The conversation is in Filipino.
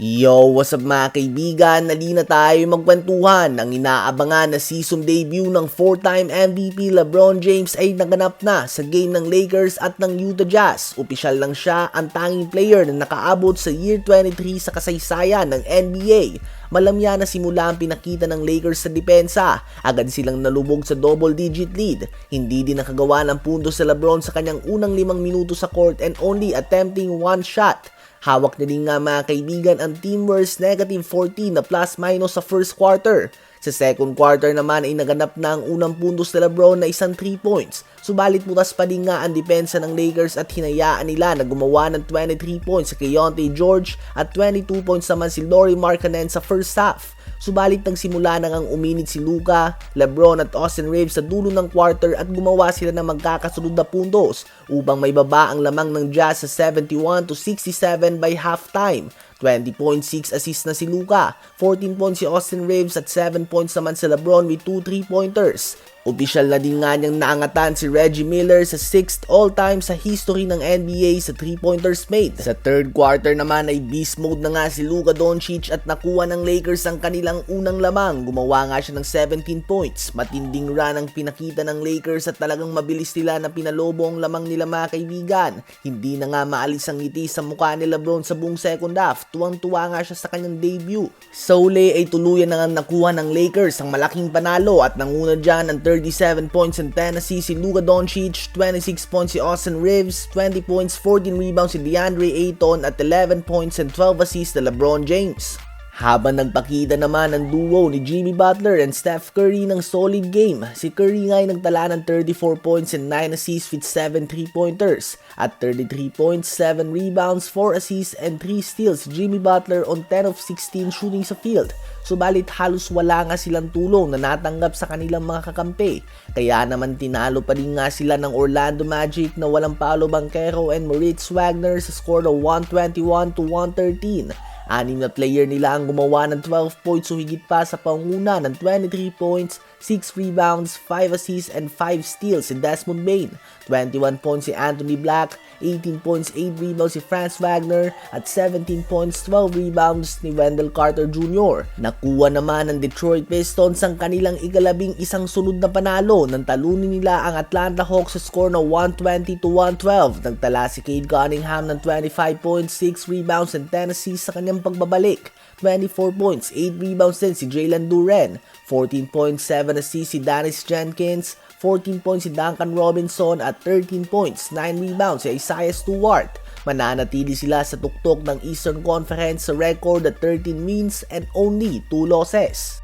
Yo, what's up mga kaibigan? Nali na tayo magkwentuhan ng inaabangan na season debut ng 4-time MVP LeBron James ay naganap na sa game ng Lakers at ng Utah Jazz. Opisyal lang siya ang tanging player na nakaabot sa year 23 sa kasaysayan ng NBA. Malamya na simula ang pinakita ng Lakers sa depensa. Agad silang nalubog sa double-digit lead. Hindi din nakagawa ng punto sa LeBron sa kanyang unang limang minuto sa court and only attempting one shot. Hawak na din nga mga kaibigan ang team worst negative 14 na plus minus sa first quarter. Sa second quarter naman ay naganap na ang unang puntos ni Lebron na isang 3 points. Subalit butas pa din nga ang depensa ng Lakers at hinayaan nila na gumawa ng 23 points sa Keontae George at 22 points naman si Laurie Markkanen sa first half. Subalit nang simula na ngang uminit si Luka, Lebron at Austin Reeves sa dulo ng quarter at gumawa sila ng magkakasunod na puntos upang may baba ang lamang ng Jazz sa 71 to 67 by halftime. 20.6 assist na si Luka, 14 points si Austin Reeves at 7 points naman si Lebron with 2 3-pointers. Opisyal na din nga niyang naangatan si Reggie Miller sa 6th all-time sa history ng NBA sa 3-pointers made. Sa third quarter naman ay beast mode na nga si Luka Doncic at nakuha ng Lakers ang kanilang unang lamang. Gumawa nga siya ng 17 points. Matinding run ang pinakita ng Lakers at talagang mabilis nila na pinalobo ang lamang nila mga kaibigan. Hindi na nga maalis ang ngiti sa mukha ni Lebron sa buong second half. Tuwang-tuwa nga siya sa kanyang debut. Uli ay tuluyan na nga nakuha ng Lakers ang malaking panalo at nanguna dyan ang 37 points in Tennessee si Luka Doncic, 26 points si Austin Reeves, 20 points, 14 rebounds si DeAndre Ayton at 11 points and 12 assists na LeBron James. Habang nagpakita naman ang duo ni Jimmy Butler and Steph Curry ng solid game, si Curry nga ay nagtala ng 34 points and 9 assists with 7 3-pointers at 33 points, 7 rebounds, 4 assists and 3 steals Jimmy Butler on 10 of 16 shooting sa field. Subalit halos wala nga silang tulong na natanggap sa kanilang mga kakampi. Kaya naman tinalo pa din nga sila ng Orlando Magic na walang Paolo Banquero and Moritz Wagner sa score na 121 to 113. Anim na player nila ang gumawa ng 12 points o higit pa sa panguna ng 23 points, 6 rebounds, 5 assists, and 5 steals si Desmond Bain. 21 points si Anthony Black, 18 points, 8 rebounds si Franz Wagner, at 17 points, 12 rebounds ni Wendell Carter Jr. Nakuha naman ng Detroit Pistons ang kanilang ikalabing isang sunod na panalo nang talunin nila ang Atlanta Hawks sa score na 120 to 112. Nagtala si Cade Cunningham ng 25 points, 6 rebounds, and 10 assists sa kanyang pagbabalik. 24 points, 8 rebounds din si Jalen Duren, 14 points, 7 assists si Dennis Jenkins, 14 points si Duncan Robinson at 13 points, 9 rebounds si Isaiah Stewart. Mananatili sila sa tuktok ng Eastern Conference sa record at 13 wins and only 2 losses.